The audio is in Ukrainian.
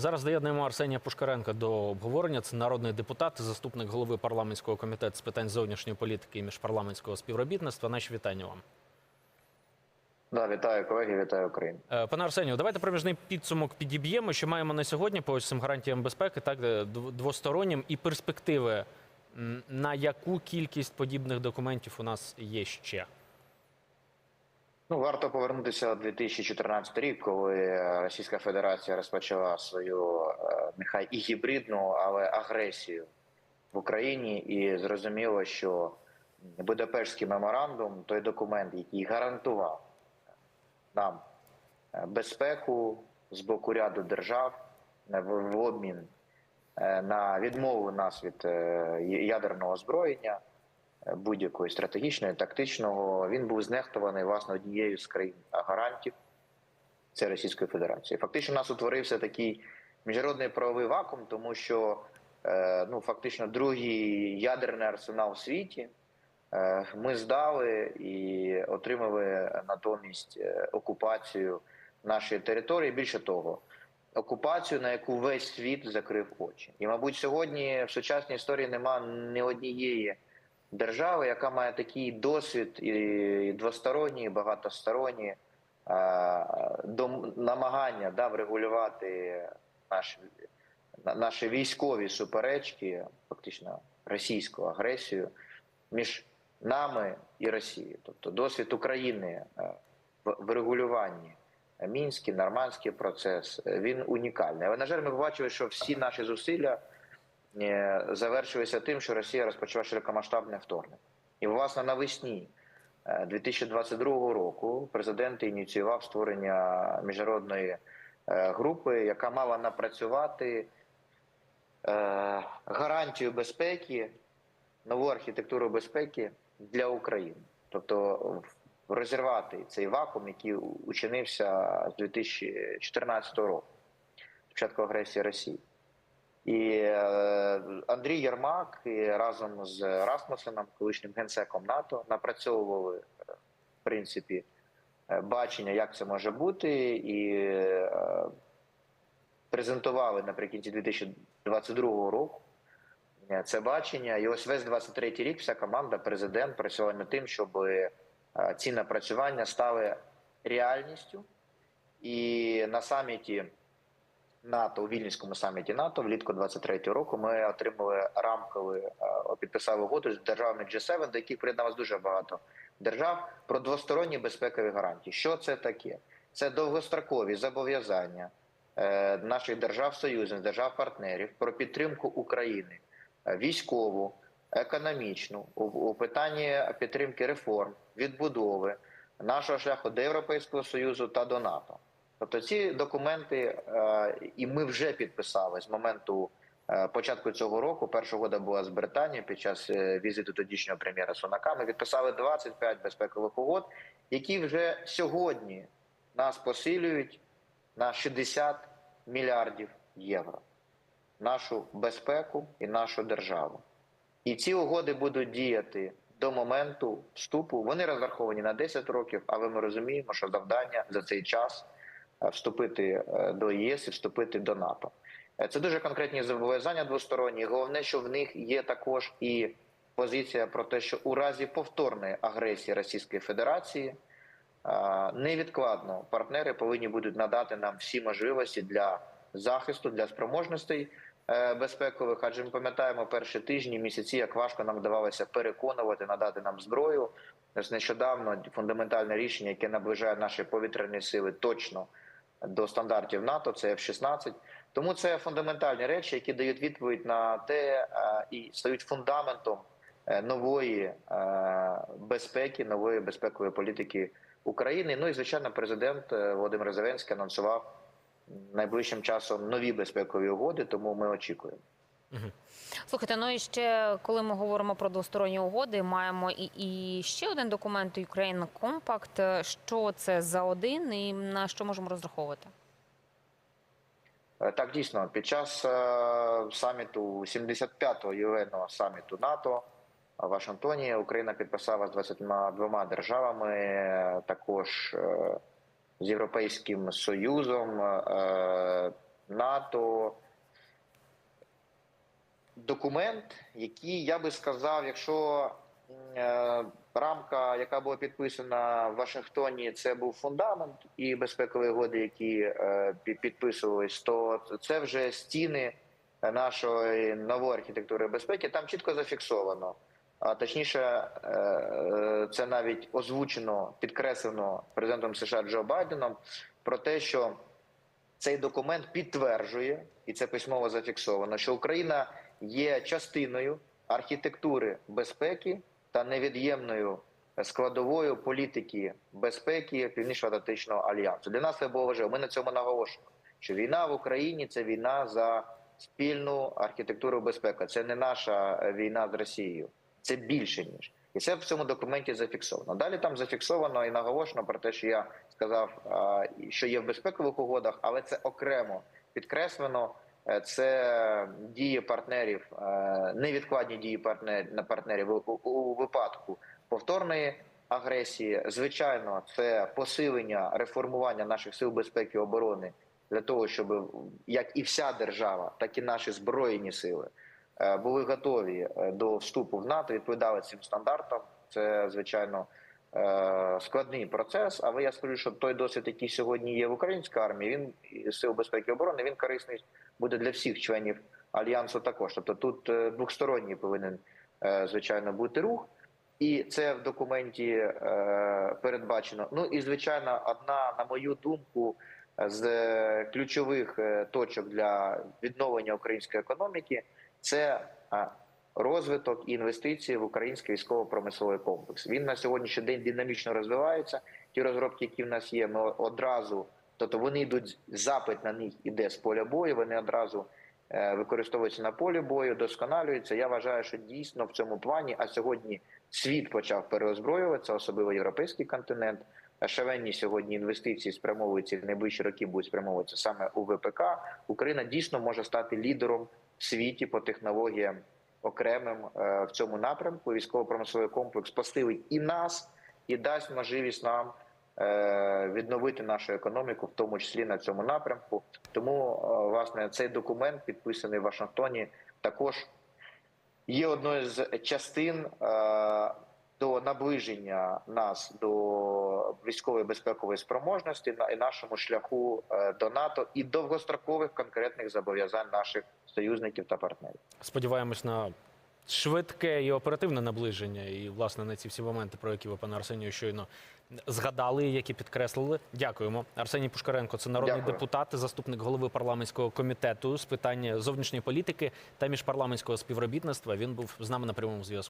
Зараз доєднуємо Арсенія Пушкаренка до обговорення. Це народний депутат, заступник голови парламентського комітету з питань зовнішньої політики і міжпарламентського співробітництва. Наші вітання вам. Да, вітаю колеги, вітаю Україну. Е, Пане Арсенію, давайте проміжний підсумок підіб'ємо. Що маємо на сьогодні по цим гарантіям безпеки, так двостороннім і перспективи, на яку кількість подібних документів у нас є ще. Ну варто повернутися у 2014 рік, коли Російська Федерація розпочала свою е, нехай і гібридну, але агресію в Україні, і зрозуміло, що Будапештський меморандум, той документ, який гарантував нам е, безпеку з боку ряду держав е, в обмін е, на відмову нас від е, ядерного озброєння. Будь-якої стратегічної, тактичного, він був знехтований власне однією з країн гарантів це Російської Федерації. Фактично, у нас утворився такий міжнародний правовий вакуум, тому що е, ну фактично другий ядерний арсенал в світі е, ми здали і отримали натомість е, окупацію нашої території. Більше того. Окупацію, на яку весь світ закрив очі, і мабуть, сьогодні в сучасній історії нема ні однієї держави, яка має такий досвід і двосторонній, і до намагання да, врегулювати наші, наші військові суперечки, фактично російську агресію між нами і Росією. Тобто досвід України е, в врегулюванні мінський, нормандський процес е, він унікальний. Але на жаль, ми побачили, що всі наші зусилля завершилися тим, що Росія розпочала широкомасштабне вторгнення. І власне навесні е, 2022 року президент ініціював створення міжнародної е, групи, яка мала напрацювати е, гарантію безпеки, нову архітектуру безпеки для України, тобто розірвати цей вакуум, який учинився з 2014 року, спочатку агресії Росії. І е, Андрій Єрмак і разом з Расмусеном, колишнім генсеком НАТО, напрацьовували е, в принципі е, бачення, як це може бути, і презентували наприкінці 2022 року це бачення. І ось весь 23 рік вся команда, президент працювала над тим, щоб ці напрацювання стали реальністю. І на саміті НАТО у Вільнюському саміті НАТО влітку 23-го року ми отримали рамкові е, підписали угоду з державами G7, до яких приєдналось дуже багато держав про двосторонні безпекові гарантії. Що це таке? Це довгострокові зобов'язання е, наших держав-союзних, держав-партнерів про підтримку України е, військову, економічну у питанні підтримки реформ, відбудови нашого шляху до Європейського Союзу та до НАТО. Тобто ці документи, е, і ми вже підписали з моменту е, початку цього року. Перша угода була з Британією під час е, візиту тодішнього прем'єра Сунака. Ми підписали 25 безпекових угод, які вже сьогодні нас посилюють на 60 мільярдів євро. Нашу безпеку і нашу державу. І ці угоди будуть діяти до моменту вступу. Вони розраховані на 10 років, але ми розуміємо, що завдання за цей час вступити е, до ЄС і вступити до НАТО. Е, Це дуже конкретні зобов'язання двосторонні. Головне, що в них є також і позиція про те, що у разі повторної агресії Російської Федерації е, невідкладно партнери повинні будуть надати нам всі можливості для захисту, для спроможностей е, безпекових. Адже ми пам'ятаємо перші тижні, місяці, як важко нам вдавалося переконувати, надати нам зброю. Нещодавно фундаментальне рішення, яке наближає наші повітряні сили точно до стандартів НАТО, це F-16. Тому це фундаментальні речі, які дають відповідь на те е, і стають фундаментом е, нової е, безпеки, нової безпекової політики України. Ну і звичайно, президент Володимир Зеленський анонсував найближчим часом нові безпекові угоди, тому ми очікуємо. Слухайте, ну і ще коли ми говоримо про двосторонні угоди, маємо і, і ще один документ Ukraine Compact. Що це за один і на що можемо розраховувати? Е, Так, дійсно, під час е, саміту 75-го ЮЕНного саміту НАТО в Вашингтоні Україна підписала з 22 державами, е, також з Європейським Союзом, НАТО документ, який я би сказав, якщо е, рамка, яка була підписана в Вашингтоні, це був фундамент і безпекові угоди, які е, підписувались, то це вже стіни нашої нової архітектури безпеки. Там чітко зафіксовано. А точніше, е, це навіть озвучено, підкреслено президентом США Джо Байденом про те, що цей документ підтверджує, і це письмово зафіксовано, що Україна є частиною архітектури безпеки та невід'ємною складовою політики безпеки Північно-Атлантичного альянсу. Для нас це було важливо. Ми на цьому наголошуємо, що війна в Україні це війна за спільну архітектуру безпеки. Це не наша війна з Росією, це більше ніж. І це в цьому документі зафіксовано. Далі там зафіксовано і наголошено про те, що я сказав, що є в безпекових угодах, але це окремо підкреслено. Е, Це дії партнерів, е, невідкладні дії на партнерів у, випадку повторної агресії. Звичайно, це посилення реформування наших сил безпеки і оборони для того, щоб як і вся держава, так і наші збройні сили е, були готові до вступу в НАТО, відповідали цим стандартам. Це звичайно складний процес. Але я скажу, що той досвід, який сьогодні є в українській армії, він сил безпеки і оборони, він корисний буде для всіх членів альянсу. Також тобто тут е, двосторонній повинен е, звичайно бути рух. І це в документі е, передбачено. Ну і звичайно, одна, на мою думку, з е, ключових е, точок для відновлення української економіки це е, розвиток і інвестиції в український військово-промисловий комплекс. Він на сьогоднішній день динамічно розвивається. Ті розробки, які в нас є, ми одразу, тобто вони йдуть, запит на них іде з поля бою. Вони одразу е, використовуються на полі бою, досконалюються. Я вважаю, що дійсно в цьому плані, а сьогодні світ почав переозброюватися, особливо європейський континент. Шалені сьогодні інвестиції спрямовуються в найближчі роки будуть спрямовуватися саме у ВПК. Україна дійсно може стати лідером в світі по технологіям окремим е, в цьому напрямку. Військово-промисловий комплекс посилить і нас, і дасть можливість нам е, відновити нашу економіку, в тому числі на цьому напрямку. Тому е, власне цей документ, підписаний в Вашингтоні, також є одною з частин до наближення нас до військової безпекової спроможності на і нашому шляху е, до НАТО і довгострокових конкретних зобов'язань наших союзників та партнерів. Сподіваємось на швидке і оперативне наближення, і власне на ці всі моменти, про які ви, пане Арсенію, щойно згадали, які підкреслили. Дякуємо. Арсеній Пушкаренко, це народний Дякую. депутат, заступник голови парламентського комітету з питань зовнішньої політики та міжпарламентського співробітництва. Він був з нами на прямому зв'язку.